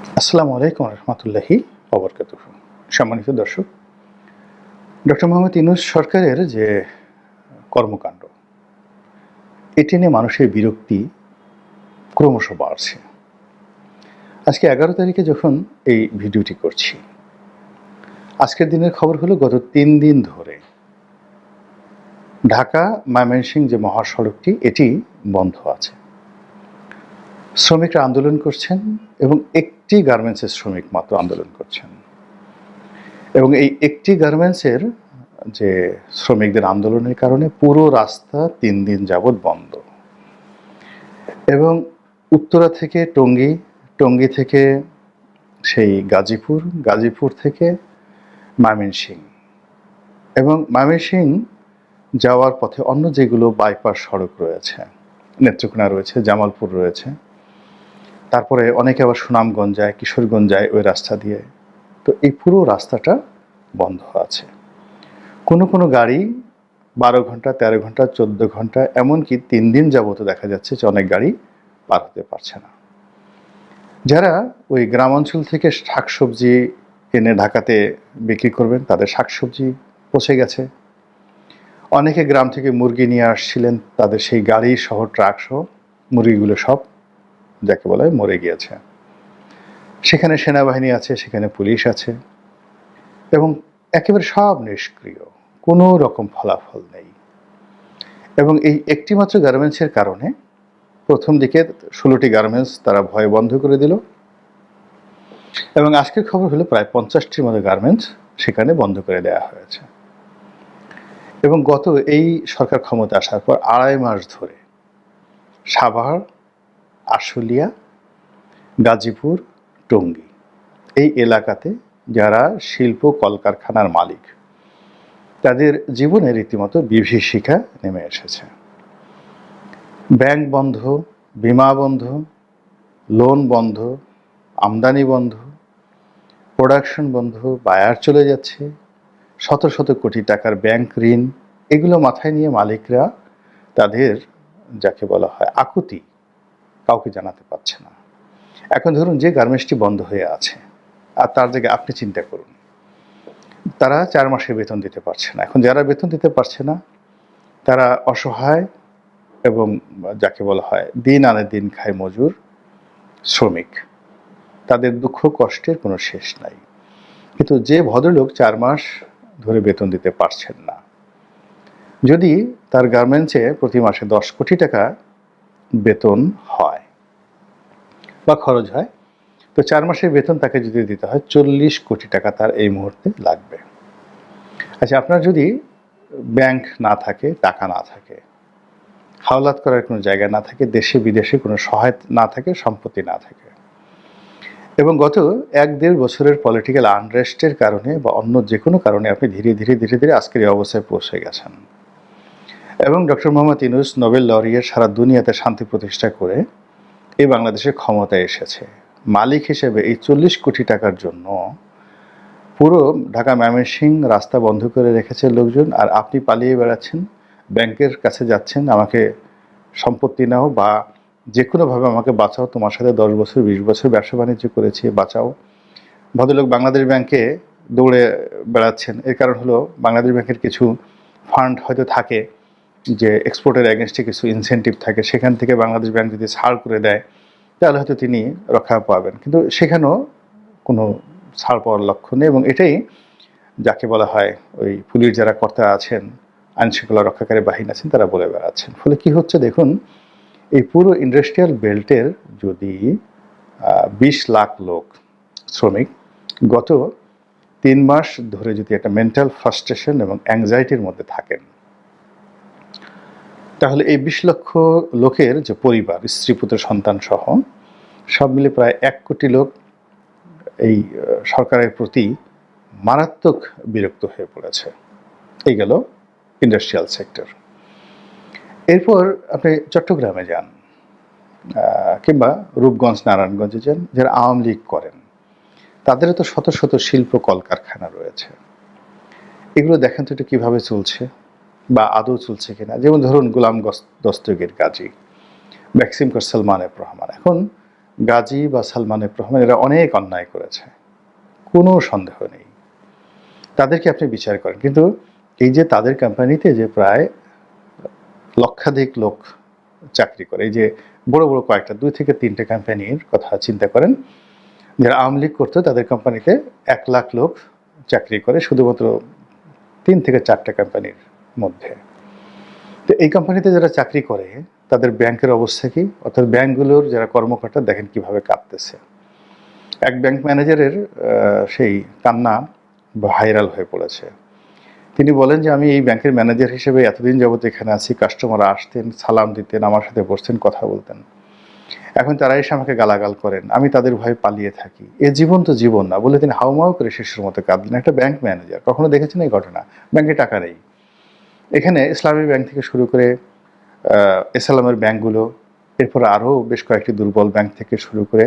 আসসালামু আলাইকুম রহমতুল্লাহি অবরকাত সম্মানিত দর্শক, ডক্টর মোহাম্মদ ইনুস সরকারের যে কর্মকাণ্ড, এটি নিয়ে মানুষের বিরক্তি ক্রমশ বাড়ছে। আজকে এগারো তারিখে যখন এই ভিডিওটি করছি, আজকের দিনের খবর হলো গত তিন দিন ধরে ঢাকা ময়মনসিংহ যে মহাসড়কটি, এটি বন্ধ আছে। শ্রমিকরা আন্দোলন করছেন এবং একটি গার্মেন্টসের শ্রমিক মাত্র আন্দোলন করছেন। এবং এই একটি গার্মেন্টসের যে শ্রমিকদের আন্দোলনের কারণে পুরো রাস্তা তিন দিন যাবৎ বন্ধ। এবং উত্তরা থেকে টঙ্গী টঙ্গী থেকে সেই গাজীপুর গাজীপুর থেকে ময়মনসিংহ এবং ময়মনসিংহ যাওয়ার পথে অন্য যেগুলো বাইপাস সড়ক রয়েছে, নেত্রকোনা রয়েছে, জামালপুর রয়েছে তারপরে অনেকে আবার সুনামগঞ্জ যায়, কিশোরগঞ্জ যায় ওই রাস্তা দিয়ে। তো এই পুরো রাস্তাটা বন্ধ আছে। কোনো কোনো গাড়ি বারো ঘণ্টা, তেরো ঘণ্টা, চোদ্দ ঘণ্টা, এমনকি তিন দিন যাবত দেখা যাচ্ছে যে অনেক গাড়ি পার হতে পারছে না। যারা ওই গ্রাম অঞ্চল থেকে শাকসবজি এনে ঢাকাতে বিক্রি করবেন, তাদের শাকসবজি পচে গেছে। অনেকে গ্রাম থেকে মুরগি নিয়ে আসছিলেন, তাদের সেই গাড়ি সহ, ট্রাক সহ, মুরগিগুলো সব যাকে বলা হয় মরে গিয়েছে। সেখানে সেনাবাহিনী আছে, সেখানে পুলিশ আছে এবং একেবারে সব নিষ্ক্রিয়, কোনো রকম ফলাফল নেই। এবং এই একটিমাত্র গার্মেন্টসের কারণে প্রথম দিকে ষোলোটি গার্মেন্টস তারা ভয় বন্ধ করে দিল। এবং আজকের খবর হলো প্রায় পঞ্চাশটির মতো গার্মেন্টস সেখানে বন্ধ করে দেওয়া হয়েছে। এবং গত এই সরকার ক্ষমতা আসার পর আড়াই মাস ধরে সাভার আশুলিয়া, গাজীপুর, টঙ্গী। এই এলাকাতে যারা শিল্প কলকারখানার মালিক, তাদের জীবনে রীতিমতো বিভীষিকা নেমে এসেছে। ব্যাংক বন্ধ, বিমা বন্ধ, লোন বন্ধ, আমদানি বন্ধ, প্রোডাকশন বন্ধ, বায়ার চলে যাচ্ছে, শত শত কোটি টাকার ব্যাংক ঋণ, এগুলো মাথায় নিয়ে মালিকরা তাদের, যাকে বলা হয়, আকুতি কাউকে জানাতে পারছে না। এখন ধরুন যে গার্মেন্টসটি বন্ধ হয়ে আছে, আর তার জায়গায় আপনি চিন্তা করুন। তারা চার মাসে বেতন দিতে পারছে না। এখন যারা বেতন দিতে পারছে না, তারা অসহায় এবং যাকে বলা হয় দিন আনে দিন খায় মজুর শ্রমিক। তাদের দুঃখ কষ্টের কোনো শেষ নাই। কিন্তু যে ভদ্রলোক চার মাস ধরে বেতন দিতে পারছেন না, যদি তার গার্মেন্টসে প্রতি মাসে দশ কোটি টাকা বেতন হয় বা খরচ হয়, তো চার মাসের বেতন তাকে যদি দিতে হয়, চল্লিশ কোটি টাকা তার এই মুহূর্তে লাগবে। আচ্ছা আপনার যদি ব্যাংক না থাকে, টাকা না থাকে, হাওলাত করার কোনো জায়গা না থাকে, দেশে বিদেশে কোনো সহায় না থাকে, সম্পত্তি না থাকে, এবং গত এক দেড় বছরের পলিটিক্যাল আনরেস্টের কারণে বা অন্য যে কোনো কারণে আপনি ধীরে ধীরে ধীরে ধীরে আজকের এই অবস্থায় পৌঁছে গেছেন। এবং doctor Mohammad Yunus Nobel laureate সারা দুনিয়াতে শান্তি প্রতিষ্ঠা করে এই বাংলাদেশের ক্ষমতায় এসেছে। মালিক হিসেবে এই চল্লিশ কোটি টাকার জন্য পুরো ঢাকা ময়মনসিং রাস্তা বন্ধ করে রেখেছে লোকজন। আর আপনি পালিয়ে বেড়াচ্ছেন, ব্যাংকের কাছে যাচ্ছেন, আমাকে সম্পত্তি নাও বা যে কোনোভাবে আমাকে বাঁচাও, তোমার সাথে দশ বছর, বিশ বছর ব্যবসা বাণিজ্য করেছি, বাঁচাও। ভদ্রলোক বাংলাদেশ ব্যাংকে দৌড়ে বেড়াচ্ছেন। এর কারণ হলো বাংলাদেশ ব্যাংকের কিছু ফান্ড হয়তো থাকে। যে এক্সপোর্টের অ্যাগেনস্টে কিছু ইনসেন্টিভ থাকে, সেখান থেকে বাংলাদেশ ব্যাংক যদি ছাড় করে দেয়, তাহলে হয়তো তিনি রক্ষা পাবেন। কিন্তু সেখানেও কোনো ছাড় পাওয়ার লক্ষ্য নেই এবং এটাই যাকে বলা হয় ওই পুলিশ যারা কর্তা আছেন, আইনশৃঙ্খলা রক্ষাকারী বাহিনী আছেন, তারা বলে বেড়াচ্ছেন। ফলে কি হচ্ছে দেখুন, এই পুরো ইন্ডাস্ট্রিয়াল বেল্টের যদি বিশ লাখ লোক শ্রমিক গত তিন মাস ধরে যদি একটা মেন্টাল ফ্রাস্ট্রেশন এবং অ্যাংজাইটির মধ্যে থাকেন তাহলে এই বিশ লক্ষ লোকের যে পরিবার, স্ত্রী, পুত্র, সন্তান সহ, সব মিলে প্রায় এক কোটি লোক এই সরকারের প্রতি মারাত্মক বিরক্ত হয়ে পড়েছে। এই গেল ইন্ডাস্ট্রিয়াল সেক্টর এরপর আপনি চট্টগ্রামে যান কিংবা রূপগঞ্জ, নারায়ণগঞ্জে যান, যারা আওয়ামী লীগ করেন। তাদেরও তো শত শত শিল্প কলকারখানা রয়েছে। এগুলো দেখেন তো এটা কীভাবে চলছে? বা আদৌ চলছে কিনা? যেমন ধরুন গোলাম দস্তগীর গাজী ম্যাক্সিম কর সালমান এফ রহমান। এখন গাজী বা সালমান এফ রহমান এরা অনেক অন্যায় করেছে, কোনো সন্দেহ নেই। তাদেরকে আপনি বিচার করেন। কিন্তু এই যে তাদের কোম্পানিতে যে প্রায় লক্ষাধিক লোক চাকরি করে, এই যে বড় বড় কয়েকটা, দুই থেকে তিনটে কোম্পানির কথা চিন্তা করেন, যারা আওয়ামী লীগ করতো, তাদের কোম্পানিতে এক লাখ লোক চাকরি করে, শুধুমাত্র তিন থেকে চারটে কোম্পানির মধ্যে। তো এই কোম্পানিতে যারা চাকরি করে, তাদের ব্যাংকের অবস্থা কি? অর্থাৎ ব্যাংকগুলোর যারা কর্মকর্তা, দেখেন কীভাবে কাঁদতেছে এক ব্যাংক ম্যানেজারের সেই কান্না ভাইরাল হয়ে পড়েছে। তিনি বলেন যে, আমি এই ব্যাংকের ম্যানেজার হিসেবে এতদিন যাবত এখানে আছি, কাস্টমার আসতেন, সালাম দিতেন, আমার সাথে বসতেন, কথা বলতেন। এখন তারা এসে আমাকে গালাগাল করেন, আমি তাদের ভয়ে পালিয়ে থাকি। এ জীবন তো জীবন না। বলে তিনি হাউমাউ করে শিশুর মতো কাঁদলেন। একটা ব্যাংক ম্যানেজার, কখনো দেখেছেন এই ঘটনা? ব্যাংকে টাকা নেই। এখানে ইসলামী ব্যাংক থেকে শুরু করে ইসলামের ব্যাংকগুলো, এরপর আরও বেশ কয়েকটি দুর্বল ব্যাংক থেকে শুরু করে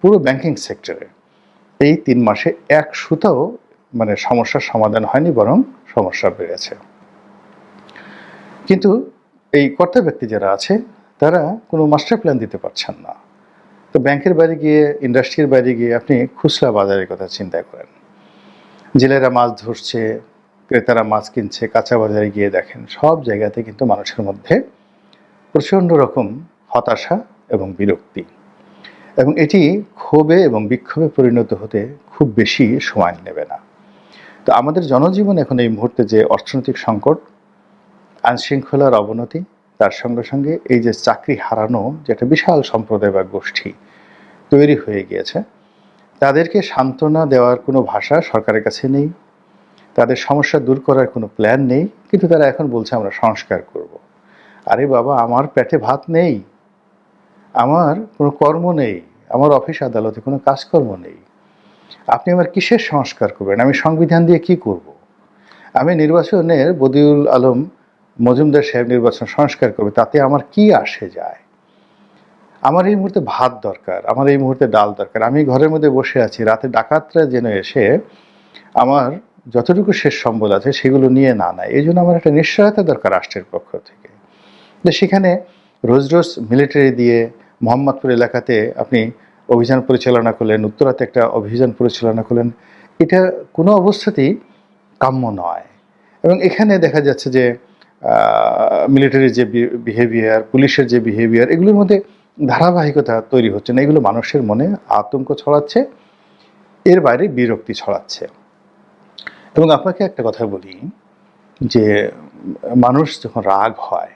পুরো ব্যাংকিং সেক্টরে এই তিন মাসে এক সুতাও মানে সমস্যার সমাধান হয়নি, বরং সমস্যা বেড়েছে। কিন্তু এই কর্তা ব্যক্তি যারা আছে, তারা কোনো মাস্টার প্ল্যান দিতে পারছেন না। তো ব্যাংকের বাইরে গিয়ে, ইন্ডাস্ট্রির বাইরে গিয়ে আপনি খুচরা বাজারের কথা চিন্তা করেন। জেলেরা মাছ ধরছে ক্রেতারা মাছ কিনছে, কাঁচা বাজারে গিয়ে দেখেন, সব জায়গাতে কিন্তু মানুষের মধ্যে প্রচণ্ড রকম হতাশা এবং বিরক্তি। এবং এটি ক্ষোভে এবং বিক্ষোভে পরিণত হতে খুব বেশি সময় নেবে না। তো আমাদের জনজীবন এখন এই মুহূর্তে যে অর্থনৈতিক সংকট, আইনশৃঙ্খলার অবনতি, তার সঙ্গে সঙ্গে এই যে চাকরি হারানো, যে একটা বিশাল সম্প্রদায় বা গোষ্ঠী তৈরি হয়ে গিয়েছে, তাদেরকে সান্ত্বনা দেওয়ার কোনো ভাষা সরকারের কাছে নেই। তাদের সমস্যা দূর করার কোনো প্ল্যান নেই, কিন্তু তারা এখন বলছে আমরা সংস্কার করব। আরে বাবা, আমার পেটে ভাত নেই, আমার কোনো কর্ম নেই, আমার অফিস আদালতে কোনো কাজকর্ম নেই আপনি আমার কিসের সংস্কার করবেন আমি সংবিধান দিয়ে কি করব। আমি নির্বাচনের বদিউল আলম মজুমদার সাহেব নির্বাচন সংস্কার করবে, তাতে আমার কি আসে যায় আমার এই মুহূর্তে ভাত দরকার, আমার এই মুহূর্তে ডাল দরকার আমি ঘরের মধ্যে বসে আছি, রাতে ডাকাতরা যেন এসে আমার যতটুকু শেষ সম্বল আছে সেগুলো নিয়ে না নেয়। এই জন্য আমার একটা নিশ্চয়তা দরকার রাষ্ট্রের পক্ষ থেকে। সেখানে রোজ রোজ মিলিটারি দিয়ে মোহাম্মদপুর এলাকাতে আপনি অভিযান পরিচালনা করলেন, উত্তরাতে একটা অভিযান পরিচালনা করলেন, এটা কোনো অবস্থাতেই কাম্য নয়। এবং এখানে দেখা যাচ্ছে যে মিলিটারির যে বিহেভিয়ার পুলিশের যে বিহেভিয়ার এগুলোর মধ্যে ধারাবাহিকতা তৈরি হচ্ছে না। এগুলো মানুষের মনে আতঙ্ক ছড়াচ্ছে, এর বাইরে বিরক্তি ছড়াচ্ছে। এবং আপনাকে একটা কথা বলি, যে মানুষ যখন রাগ হয়,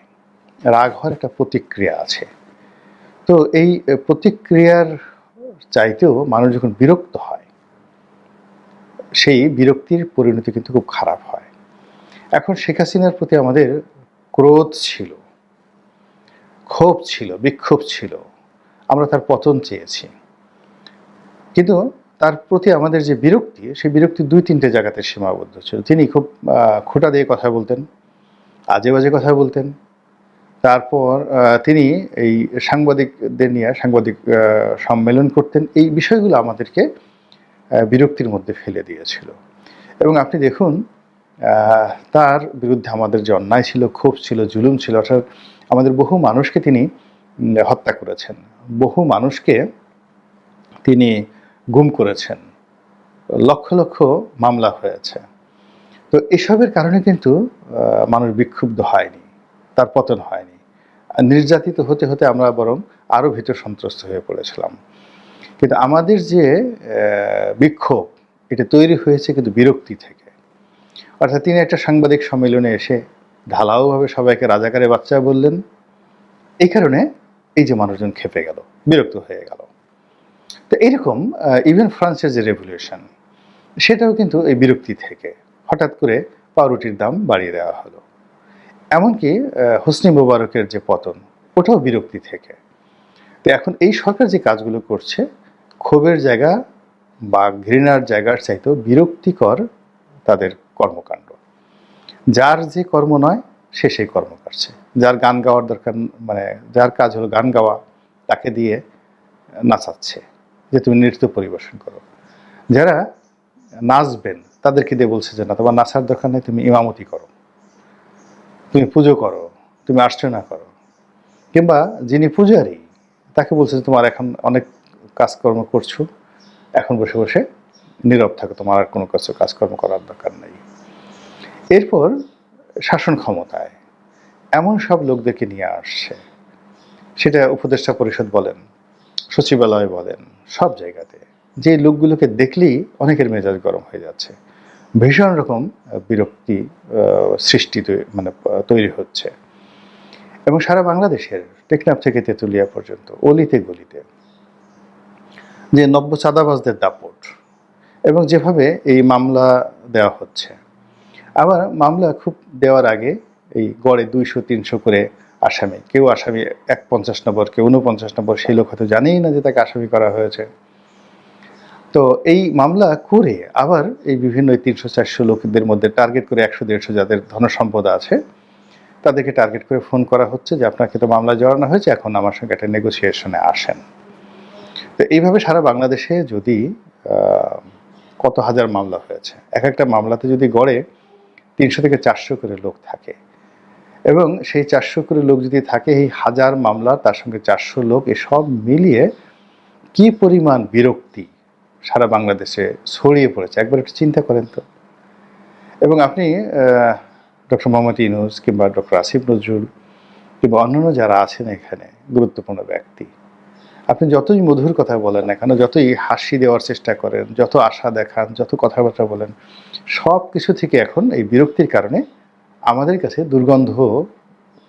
রাগ হওয়ার একটা প্রতিক্রিয়া আছে। তো এই প্রতিক্রিয়ার চাইতেও মানুষ যখন বিরক্ত হয়, সেই বিরক্তির পরিণতি কিন্তু খুব খারাপ হয়। এখন শেখ হাসিনার প্রতি আমাদের ক্রোধ ছিল, ক্ষোভ ছিল, বিক্ষোভ ছিল। আমরা তার পতন চেয়েছি। কিন্তু তার প্রতি আমাদের যে বিরক্তি, সেই বিরক্তি দুই তিনটে জায়গাতে সীমাবদ্ধ ছিল। তিনি খুব খোঁটা দিয়ে কথা বলতেন, আজে বাজে কথা বলতেন। তারপর তিনি এই সাংবাদিকদের নিয়ে সাংবাদিক সম্মেলন করতেন। এই বিষয়গুলো আমাদেরকে বিরক্তির মধ্যে ফেলে দিয়েছিল। এবং আপনি দেখুন তার বিরুদ্ধে আমাদের যে অন্যায় ছিল, ক্ষোভ ছিল, জুলুম ছিল, অর্থাৎ আমাদের বহু মানুষকে তিনি হত্যা করেছেন। বহু মানুষকে তিনি গুম করেছেন। লক্ষ লক্ষ মামলা হয়েছে। তো এসবের কারণে কিন্তু মানুষ বিক্ষুব্ধ হয়নি, তার পতন হয়নি। নির্যাতিত হতে হতে আমরা বরং আরও ভীত সন্ত্রস্ত হয়ে পড়েছিলাম। কিন্তু আমাদের যে বিক্ষোভ, এটা তৈরি হয়েছে কিন্তু বিরক্তি থেকে। অর্থাৎ তিনি একটা সাংবাদিক সম্মেলনে এসে ঢালাওভাবে সবাইকে রাজাকারে বাচ্চা বললেন। এই কারণে এই যে মানুষজন খেপে গেল, বিরক্ত হয়ে গেল। তো এরকম ইভেন ফ্রান্সের যে রেভলিউশন সেটাও কিন্তু এই বিরক্তি থেকে হঠাৎ করে পাউরুটির দাম বাড়িয়ে দেওয়া হলো। এমনকি হোসনি মোবারকের যে পতন, ওটাও বিরক্তি থেকে। তো এখন এই সরকার যে কাজগুলো করছে, ক্ষোভের জায়গা বা ঘৃণার জায়গার চাইতেও বিরক্তিকর তাদের কর্মকাণ্ড। যার যে কর্ম নয়, সে সেই কর্ম করছে। যার গান গাওয়ার দরকার মানে যার কাজ হলো গান গাওয়া, তাকে দিয়ে নাচাচ্ছে। যে তুমি নৃত্য পরিবেশন করো। যারা নাচবেন, তাদেরকে দিয়ে বলছে যে, না, তোমার নাচার দরকার নেই, তুমি ইমামতি করো। তুমি পুজো করো, তুমি আর্চনা করো। কিংবা যিনি পূজারী, তাকে বলছে যে, তোমার এখন অনেক কাজকর্ম করছ, এখন বসে বসে নীরব থাকো, তোমার আর কোনো কিছু কাজকর্ম করার দরকার নেই। এরপর শাসন ক্ষমতায় এমন সব লোকদেরকে নিয়ে আসছে। সেটা উপদেষ্টা পরিষদ বলেন সচিবালয় বলেন, সব জায়গাতে। যে লোকগুলোকে দেখলেই অনেকের মেজাজ গরম হয়ে যাচ্ছে। ভীষণ রকম বিরক্তি সৃষ্টি মানে তৈরি হচ্ছে। এবং সারা বাংলাদেশের টেকনাফ থেকে তেঁতুলিয়া পর্যন্ত, অলিতে গলিতে, যে নব্য চাঁদাবাজদের দাপট এবং যেভাবে এই মামলা দেওয়া হচ্ছে। আবার মামলা খুব দেওয়ার আগে এই গড়ে দুইশো, তিনশো করে আসামি। কেউ আসামি এক পঞ্চাশ নম্বর, কেউ উনপঞ্চাশ নম্বর, সেই লোক হয়তো জানেই না যে তাকে আসামি করা হয়েছে। তো এই মামলা করে আবার এই বিভিন্ন তিনশো চারশো লোকদের মধ্যে টার্গেট করে একশো দেড়শো যাদের ধনসম্পদ আছে, তাদেরকে টার্গেট করে ফোন করা হচ্ছে যে আপনাকে তো মামলা জড়ানো হয়েছে, এখন আমার সঙ্গে একটা নেগোসিয়েশনে আসেন। তো এইভাবে সারা বাংলাদেশে যদি কত হাজার মামলা হয়েছে, এক একটা মামলাতে যদি গড়ে তিনশো থেকে চারশো করে লোক থাকে এবং সেই চারশো করে লোক যদি থাকে, এই হাজার মামলা, তার সঙ্গে চারশো লোক এসব মিলিয়ে কি পরিমাণ বিরক্তি সারা বাংলাদেশে ছড়িয়ে পড়েছে? একবার একটু চিন্তা করেন তো। এবং আপনি ডক্টর মোহাম্মদ ইনুস কিংবা ডক্টর আসিফ নজরুল কিংবা অন্যান্য যারা আছেন এখানে, গুরুত্বপূর্ণ ব্যক্তি, আপনি যতই মধুর কথা বলেন না কেন, যতই হাসি দেওয়ার চেষ্টা করেন, যত আশা দেখান, যত কথাবার্তা বলেন সব কিছু থেকে এখন এই বিরক্তির কারণে আমাদের কাছে দুর্গন্ধ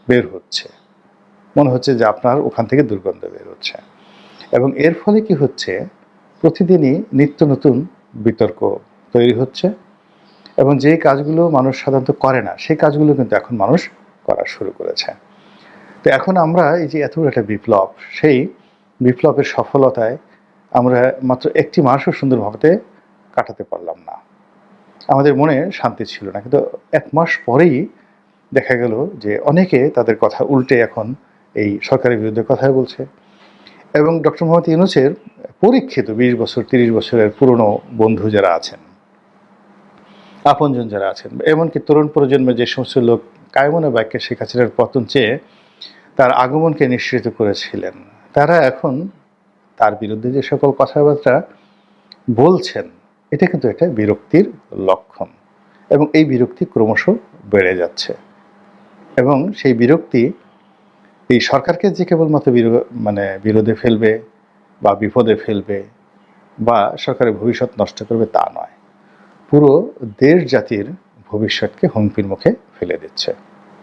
বের হচ্ছে। মনে হচ্ছে যে আপনার ওখান থেকে দুর্গন্ধ বের হচ্ছে। এবং এর ফলে কি হচ্ছে? প্রতিদিনই নিত্য নতুন বিতর্ক তৈরি হচ্ছে এবং যে কাজগুলো মানুষ সাধারণত করে না, সেই কাজগুলো কিন্তু এখন মানুষ করা শুরু করেছে। তো এখন আমরা এই যে এত একটা বিপ্লব, সেই বিপ্লবের সফলতায় আমরা মাত্র একটি মাসও সুন্দরভাবে কাটাতে পারলাম না। আমাদের মনে শান্তি ছিল না। কিন্তু এক মাস পরেই দেখা গেল যে অনেকে তাদের কথা উল্টে এখন এই সরকারের বিরুদ্ধে কথাই বলছে। এবং ডক্টর মোহাম্মদ ইউনুসের পরীক্ষিত বিশ বছর, তিরিশ বছরের পুরনো বন্ধু যারা আছেন, আপনজন যারা আছেন, এমনকি তরুণ প্রজন্মের যে সমস্ত লোক কায়মনে বাক্যে শেখ হাসিনার পতন চেয়ে তার আগমনকে নিশ্চিত করেছিলেন, তারা এখন তার বিরুদ্ধে যে সকল কথাবার্তা বলছেন এটা কিন্তু একটা বিরক্তির লক্ষণ এবং এই বিরক্তি ক্রমশ বেড়ে যাচ্ছে। এবং সেই বিরক্তি এই সরকারকে যে কেবলমাত্র মানে বিরোধে ফেলবে বা বিপদে ফেলবে বা সরকারের ভবিষ্যৎ নষ্ট করবে তা নয়। পুরো দেশ জাতির ভবিষ্যৎকে হুমকির মুখে ফেলে দিচ্ছে।